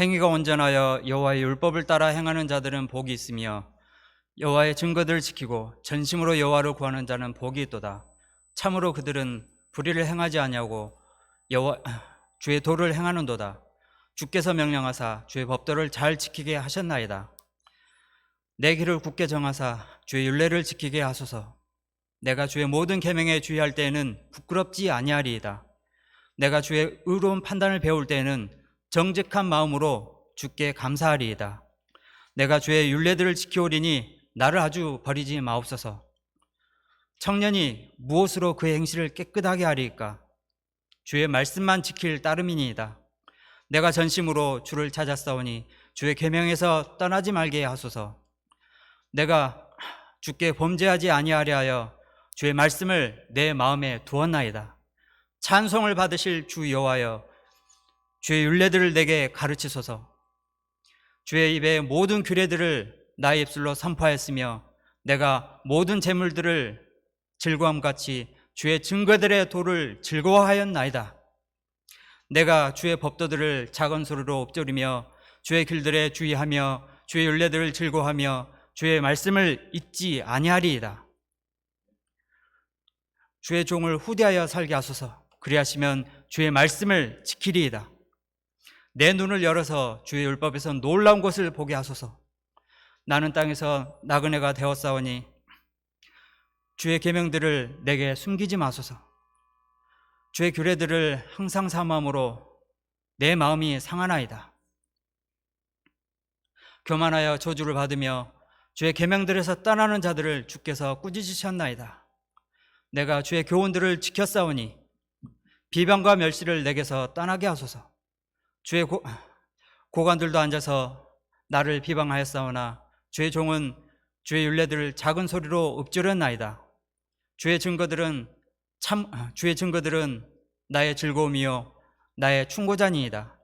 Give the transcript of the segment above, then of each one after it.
행위가 온전하여 여호와의 율법을 따라 행하는 자들은 복이 있으며 여호와의 증거들을 지키고 전심으로 여호와를 구하는 자는 복이 있도다. 참으로 그들은 불의를 행하지 아니하고 여호와 주의 도를 행하는도다. 주께서 명령하사 주의 법도를 잘 지키게 하셨나이다. 내 길을 굳게 정하사 주의 율례를 지키게 하소서. 내가 주의 모든 계명에 주의할 때에는 부끄럽지 아니하리이다. 내가 주의 의로운 판단을 배울 때에는 정직한 마음으로 주께 감사하리이다. 내가 주의 율례들을 지키오리니 나를 아주 버리지 마옵소서. 청년이 무엇으로 그의 행실을 깨끗하게 하리이까? 주의 말씀만 지킬 따름이니이다. 내가 전심으로 주를 찾았사오니 주의 계명에서 떠나지 말게 하소서. 내가 주께 범죄하지 아니하려 하여 주의 말씀을 내 마음에 두었나이다. 찬송을 받으실 주 여호와여 주의 율례들을 내게 가르치소서. 주의 입의 모든 규례들을 나의 입술로 선포하였으며 내가 모든 재물들을 즐거움 같이 주의 증거들의 도를 즐거워하였나이다. 내가 주의 법도들을 작은 소리로 읊조리며 주의 길들에 주의하며 주의 율례들을 즐거워하며 주의 말씀을 잊지 아니하리이다. 주의 종을 후대하여 살게 하소서. 그리하시면 주의 말씀을 지키리이다. 내 눈을 열어서 주의 율법에서 놀라운 것을 보게 하소서. 나는 땅에서 나그네가 되었사오니 주의 계명들을 내게 숨기지 마소서. 주의 규례들을 항상 사모함으로 내 마음이 상하나이다. 교만하여 저주를 받으며 주의 계명들에서 떠나는 자들을 주께서 꾸짖으셨나이다. 내가 주의 교훈들을 지켰사오니 비방과 멸시를 내게서 떠나게 하소서. 주의 고, 고관들도 앉아서 나를 비방하였사오나 주의 종은 주의 율례들을 작은 소리로 읊조렸나이다. 주의 증거들은 참 주의 증거들은 나의 즐거움이요 나의 충고자니이다.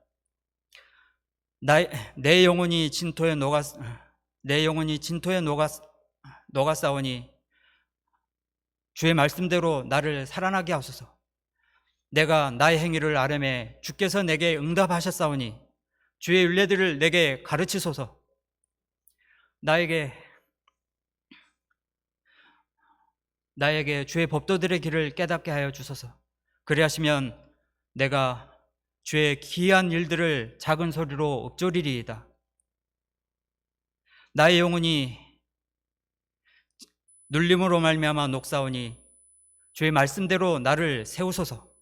나의, 내 영혼이 진토에 녹아 내 영혼이 진토에 녹아 녹아 싸우니 주의 말씀대로 나를 살아나게 하소서. 내가 나의 행위를 아뢰매 주께서 내게 응답하셨사오니 주의 율례들을 내게 가르치소서. 나에게 나에게 주의 법도들의 길을 깨닫게 하여 주소서. 그리하시면 내가 주의 기이한 일들을 작은 소리로 읊조리리이다. 나의 영혼이 눌림으로 말미암아 녹사오니 주의 말씀대로 나를 세우소서.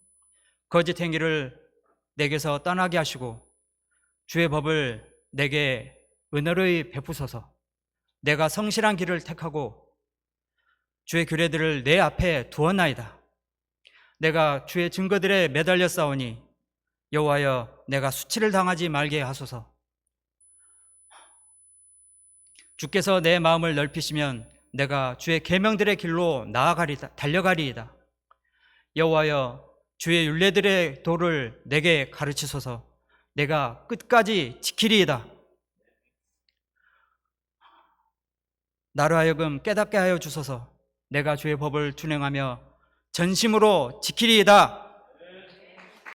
거짓 행위를 내게서 떠나게 하시고 주의 법을 내게 은혜로이 베푸소서. 내가 성실한 길을 택하고 주의 규례들을 내 앞에 두었나이다. 내가 주의 증거들에 매달려 싸우니 여호와여 내가 수치를 당하지 말게 하소서. 주께서 내 마음을 넓히시면 내가 주의 계명들의 길로 나아가리다 달려가리이다. 여호와여 주의 율례들의 도를 내게 가르치소서. 내가 끝까지 지키리이다. 나로 하여금 깨닫게 하여 주소서. 내가 주의 법을 준행하며 전심으로 지키리이다.